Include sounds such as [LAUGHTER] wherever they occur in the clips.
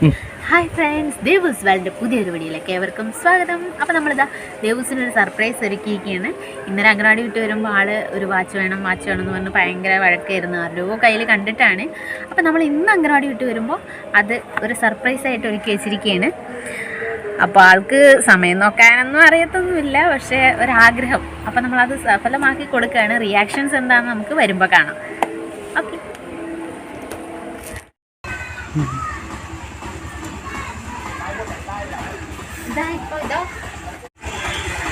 Hi friends ദേവൂസ് world പുതിയൊരു വീഡിയോയിലേക്ക് ഏവർക്കും സ്വാഗതം. അപ്പോൾ നമ്മളിതാ ദേവൂസിന് ഒരു സർപ്രൈസ് ഒരുക്കിയിരിക്കുകയാണ്. ഇന്നലെ അംഗനവാടി വിട്ട് വരുമ്പോൾ ആൾ ഒരു വാച്ച് വേണം വാച്ച് വേണം എന്ന് പറഞ്ഞ് ഭയങ്കര വഴക്കായിരുന്നു. ആരുടെയോ കയ്യിൽ കണ്ടിട്ടാണ്. അപ്പോൾ നമ്മൾ ഇന്ന് അംഗനവാടി വിട്ട് വരുമ്പോൾ അത് ഒരു സർപ്രൈസ് ആയിട്ട് ഒരുക്കി വെച്ചിരിക്കുകയാണ്. അപ്പോൾ ആൾക്ക് സമയം നോക്കാനൊന്നും അറിയത്തൊന്നുമില്ല പക്ഷേ ഒരാഗ്രഹം. അപ്പോൾ നമ്മളത് സഫലമാക്കി കൊടുക്കുകയാണ്. റിയാക്ഷൻസ് എന്താണെന്ന് നമുക്ക് വരുമ്പോൾ കാണാം. Okay đây coi đâu?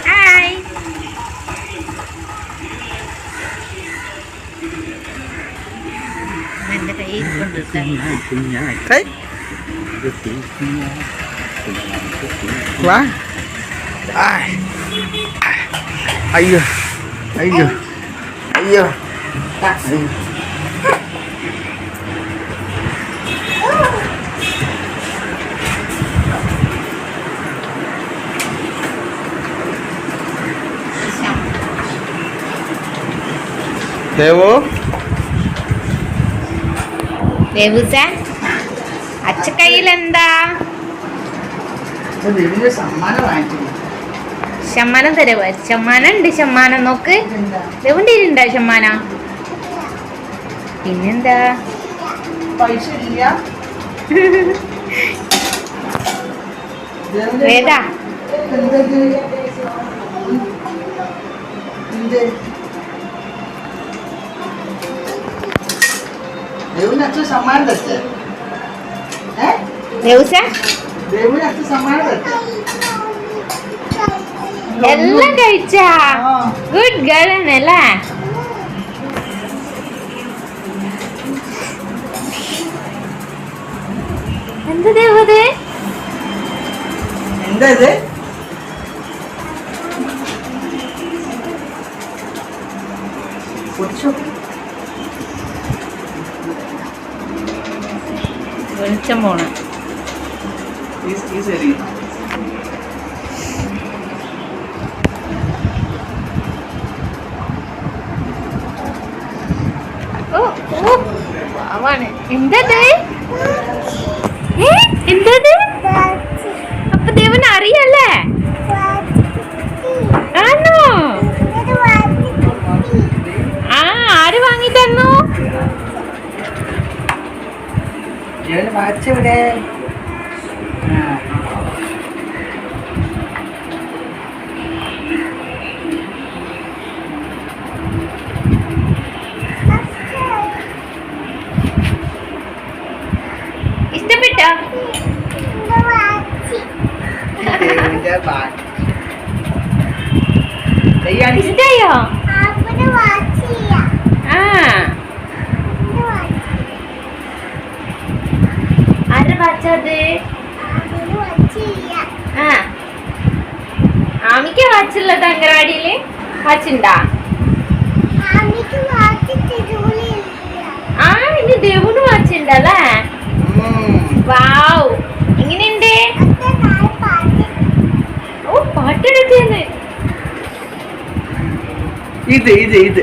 Ai? Mình đã thấy con được đây thấy quá. Ai? Ai giờ ai giờ ai giờ Devu? ദേവൂസ അച്ഛ കയ്യിൽ എന്താ ദേവിന്റെ ശമ്മാനം തരവ് ശമ്മാനം ഉണ്ട് ശമ്മാനം നോക്ക്. ദേവുന്റെ ഉണ്ടോ ശമ്മാന? പിന്നെന്താ? പൈസ ഇല്ല. വേദ. ദേവിന് അച്ഛൻ സമ്മാനം തെറ്റ് ഏ? ദേവൂസ ദേവിന് അച്ഛൻ സമ്മാനം തെറ്റ് എല്ലാം കഴിച്ചാ? ഗുഡ് ഗേൾ ആണല്ലേ? എന്ത് ദേവത് എന്താ ഇത്? പൊടിച്ചു വെളിച്ചം പോണ പാവാണ് എന്തത് എന്തത് ഇവിടെ. ഇഷ്ടപ്പെട്ടോ? ഇഷ്ടായോ? ആ. വാച്ചത് ആ. ആമിക്ക് വാച്ചുള്ളത് അംഗനവാടിയിൽ? വാച്ചുണ്ടാ? ആ ഇനി ദേവുന് വാച്ചുണ്ടല്ലേ? വാവ്. എങ്ങനെയുണ്ട്? ഓ പാട്ടെടുക്കുന്നു ഇത് ഇത് ഇത്.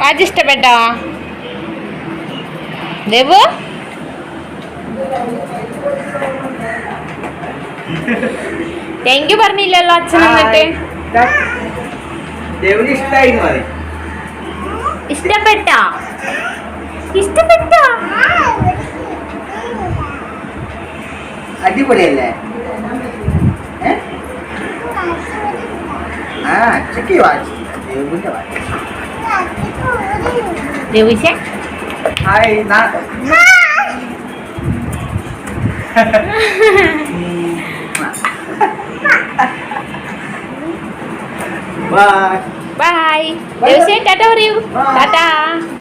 വാച്ച് ഇഷ്ടപ്പെട്ടോ? ദേവു? താങ്ക് യു പറഞ്ഞില്ലല്ലോ അച്ഛൻ എന്നിട്ട്. ഇഷ്ടപ്പെട്ടോ? ഇഷ്ടപ്പെട്ടോ? അടിപൊളിയല്ലേ? ആ അച്ഛക്ക് വാച്ച് বুঝতে পারছি xét hai না [LAUGHS] Bye. Bye. Bye. Bye. Bye. Bye. Bye. Bye.